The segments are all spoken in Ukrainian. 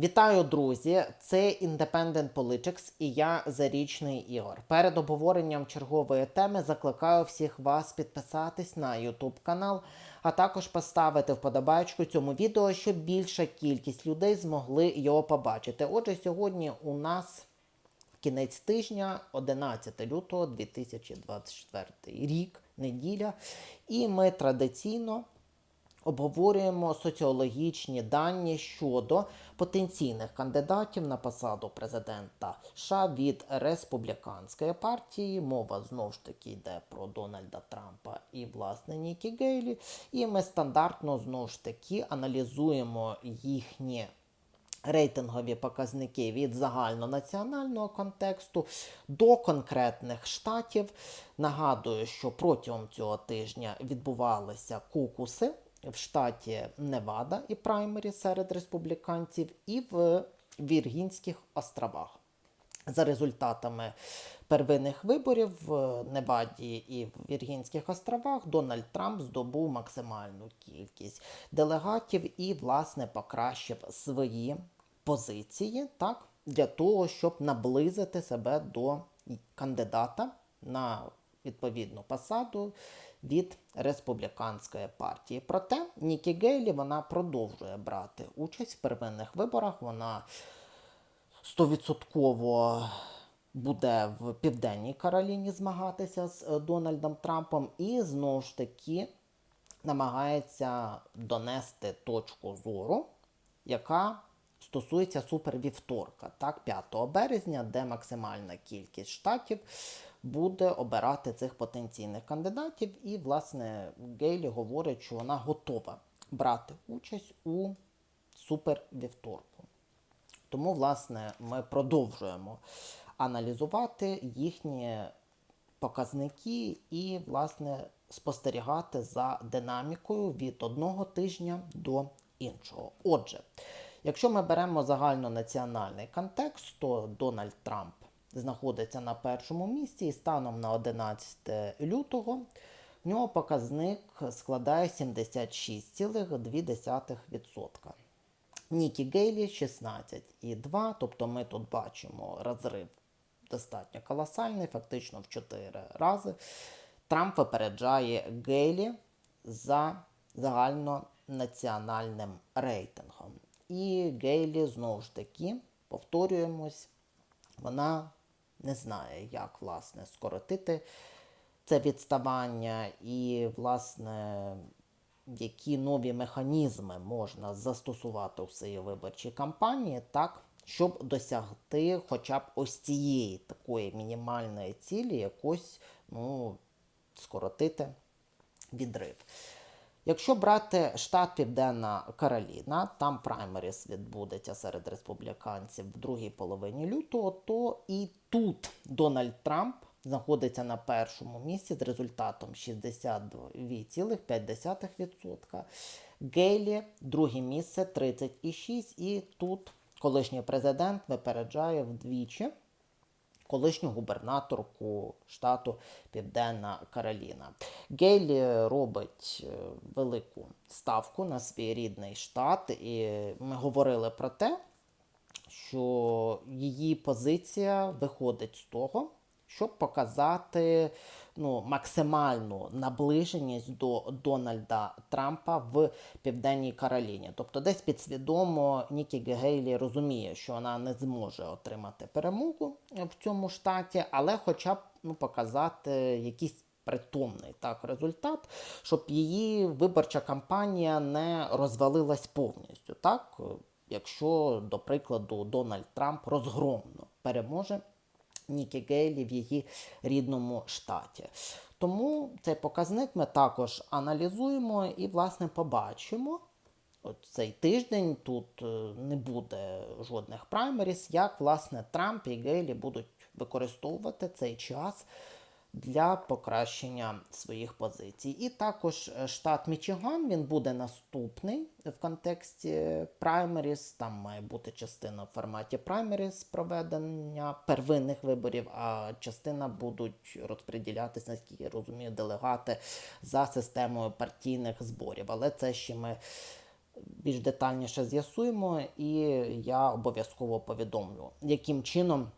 Вітаю, друзі! Це Independent Politics і я Зарічний Ігор. Перед обговоренням чергової теми закликаю всіх вас підписатись на YouTube канал, а також поставити вподобайку цьому відео, щоб більша кількість людей змогли його побачити. Отже, сьогодні у нас кінець тижня, 11 лютого 2024 рік, неділя, і ми традиційно обговорюємо соціологічні дані щодо потенційних кандидатів на посаду президента США від республіканської партії. Мова знову ж таки йде про Дональда Трампа і власне Нікі Гейлі. І ми стандартно знову ж таки аналізуємо їхні. Рейтингові показники від загальнонаціонального контексту до конкретних штатів. Нагадую, що протягом цього тижня відбувалися кукуси в штаті Невада і Праймері серед республіканців, і в Віргінських островах. За результатами первинних виборів в Неваді і в Віргінських островах Дональд Трамп здобув максимальну кількість делегатів і, власне, покращив свої позиції так, для того, щоб наблизити себе до кандидата на відповідну посаду від республіканської партії. Проте Нікі Гейлі вона продовжує брати участь в первинних виборах. Вона стовідсотково буде в Південній Кароліні змагатися з е, Дональдом Трампом, і знову ж таки намагається донести точку зору, яка стосується супервівторка, так, 5 березня, де максимальна кількість штатів буде обирати цих потенційних кандидатів. І, власне, Гейлі говорить, що вона готова брати участь у супервівторку. Тому, власне, ми продовжуємо аналізувати їхні показники і, власне, спостерігати за динамікою від одного тижня до іншого. Отже, якщо ми беремо загальнонаціональний контекст, то Дональд Трамп знаходиться на першому місці і станом на 11 лютого в нього показник складає 76,2%. Нікі Гейлі 16,2, тобто ми тут бачимо розрив достатньо колосальний, фактично в 4 рази. Трамп випереджає Гейлі за загальнонаціональним рейтингом. І Гейлі знову ж таки, повторюємось, вона не знає, як власне скоротити це відставання і, власне, які нові механізми можна застосувати у своїй виборчій кампанії, так, щоб досягти хоча б ось цієї такої мінімальної цілі, якось ну, скоротити відрив. Якщо брати штат Південна Кароліна, там праймеріс відбудеться серед республіканців в другій половині лютого, то і тут Дональд Трамп знаходиться на першому місці з результатом 62,5%. Гейлі друге місце 36%. І тут колишній президент випереджає вдвічі колишню губернаторку штату Південна Кароліна. Гейлі робить е, велику ставку на свій рідний штат, і ми говорили про те, що її позиція виходить з того, щоб показати ну, максимальну наближеність до Дональда Трампа в Південній Кароліні. Тобто, десь підсвідомо Нікі Гейлі розуміє, що вона не зможе отримати перемогу в цьому штаті, але хоча б ну, показати якісь. Притомний так результат, щоб її виборча кампанія не розвалилась повністю. Так, якщо, до прикладу, Дональд Трамп розгромно переможе Нікі Гейлі в її рідному штаті. Тому цей показник ми також аналізуємо і, власне, побачимо. От цей тиждень тут е, не буде жодних праймеріс, як власне Трамп і Гейлі будуть використовувати цей час для покращення своїх позицій. І також е, штат Мічиган він буде наступний в контексті праймеріс. Там має бути частина в форматі праймеріс проведення первинних виборів, а частина будуть розподілятися, наскільки я розумію, делегати за системою партійних зборів. Але це ще ми більш детальніше з'ясуємо, і я обов'язково повідомлю, яким чином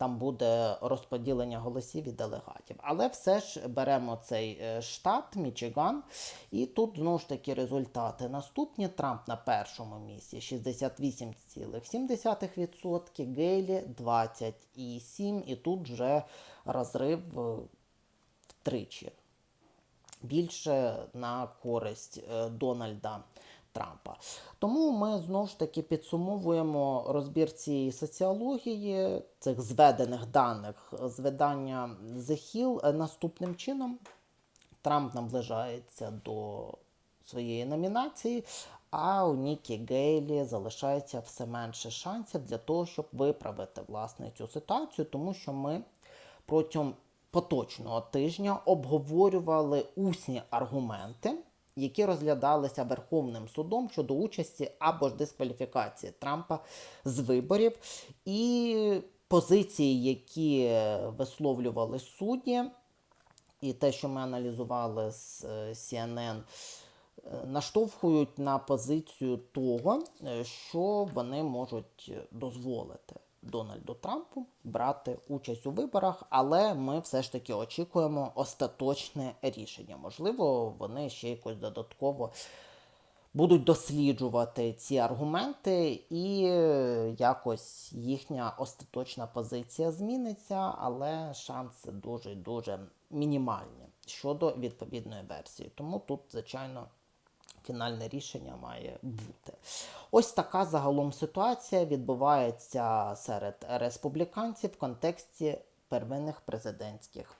там буде розподілення голосів і делегатів. Але все ж беремо цей е, штат Мічиган, і тут знову ж таки результати наступні. Трамп на першому місці 68,7%, Гейлі 20,7%, і тут вже розрив е, втричі більше на користь е, Дональда Трампа. Тому ми знову ж таки підсумовуємо розбір цієї соціології, цих зведених даних з видання The Hill е, наступним чином. Трамп наближається до своєї номінації, а у Нікі Гейлі залишається все менше шансів для того, щоб виправити власне цю ситуацію, тому що ми протягом поточного тижня обговорювали усні аргументи, які розглядалися Верховним судом щодо участі або ж дискваліфікації Трампа з виборів, і позиції, які висловлювали судді, і те, що ми аналізували з е, CNN, е, наштовхують на позицію того, е, що вони можуть дозволити Дональду Трампу брати участь у виборах, але ми все ж таки очікуємо остаточне рішення. Можливо, вони ще якось додатково будуть досліджувати ці аргументи, і якось їхня остаточна позиція зміниться, але шанси дуже дуже мінімальні щодо відповідної версії. Тому тут, звичайно. Фінальне рішення має бути. Ось така загалом ситуація відбувається серед республіканців в контексті первинних президентських